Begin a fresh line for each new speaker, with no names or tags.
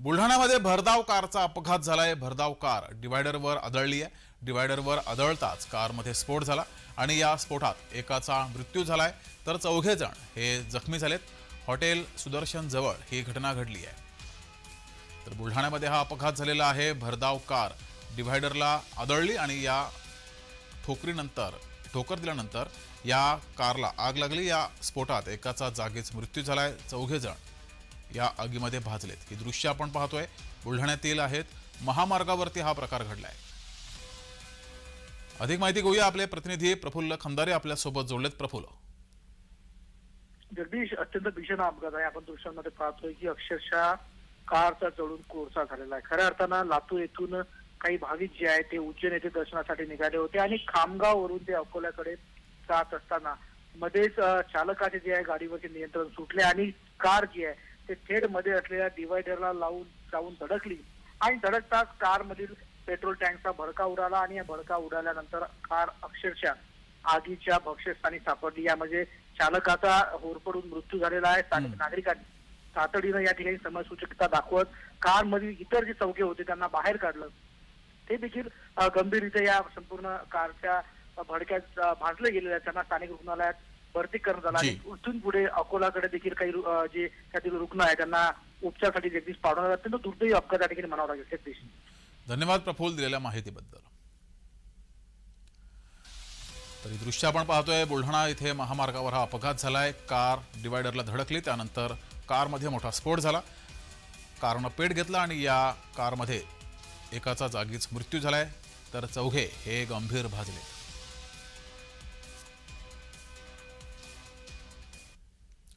बुलढाण्यामध्ये भरधाव कारचा अपघात झालाय. भरधाव कार डिवायडरवर आदळली आहे डिवायडरवर आदळताच कारमध्ये स्फोट झाला आणि या स्फोटात एकाचा मृत्यू झालाय. तर चौघे जण हे जखमी झालेत. हॉटेल सुदर्शन जवळ ही घटना घडली आहे. तर बुलढाण्यामध्ये हा अपघात झालेला आहे. भरधाव कार डिव्हायडरला आदळली आणि या ठोकरीनंतर ठोकर दिल्यानंतर या कारला आग लागली. या स्फोटात एकाचा जागीच मृत्यू झालाय. चौघे जण या आगीमध्ये भाजलेत. ही दृश्य आपण पाहतोय. बुलढाण्यातील आहेत. महामार्गावरती हा प्रकार घडलाय. अधिक माहिती घेऊया आपले प्रतिनिधी प्रफुल्ल खंदारे आपल्यासोबत जोडलेत. प्रफुल्ल.
जगदीश अत्यंत भीषण अपघात आहे. आपण दृश्यांमध्ये पाहतोय की अक्षरशः कारचा जळून कोळसा झालेला आहे. खऱ्या अर्थानं लातूर येथून काही भाविक जे आहे ते उज्जैन येथे दर्शनासाठी निघाले होते आणि खामगाववरून ते अकोल्याकडे जात असताना मध्येच चालकाचे जे आहे गाडीवरचे नियंत्रण सुटले आणि कार जी आहे ते थेटमध्ये असलेल्या डिवायडरला लावून जाऊन धडकली. आणि धडकताच कार मधील पेट्रोल टँकचा भडका उडाला आणि या भडका उडाल्यानंतर कार अक्षरशः आगीच्या भक्ष्यस्थानी सापडली. यामध्ये चालकाचा होरपडून मृत्यू झालेला आहे स्थानिक नागरिकांनी. तातडीनं या ठिकाणी समयसूचकता दाखवत कारमधील इतर जे चौघे होते त्यांना बाहेर काढलं. ते देखील गंभीररित्या या संपूर्ण कारच्या भडक्यात भाजले गेलेले आहेत. त्यांना स्थानिक रुग्णालयात भरती करण्यात आलं. आणि इथून पुढे अकोलाकडे देखील काही जे त्यातील रुग्ण आहेत त्यांना उपचारासाठी जगदीश पाठवण्यात. अत्यंत दुर्दैवी अपघात या ठिकाणी म्हणावं लागेल जगदीश
धन्यवाद प्रफुल्ल दिलेल्या माहितीबद्दल. तर दृश्य आपण पाहतोय बुलढाणा इथे महामार्गावर हा अपघात झालाय. कार डिवायडरला धडकली त्यानंतर कारमध्ये मोठा स्फोट झाला. कारनं पेट घेतला आणि या कारमध्ये एकाचा जागीच मृत्यू झालाय. तर चौघे हे गंभीर भाजले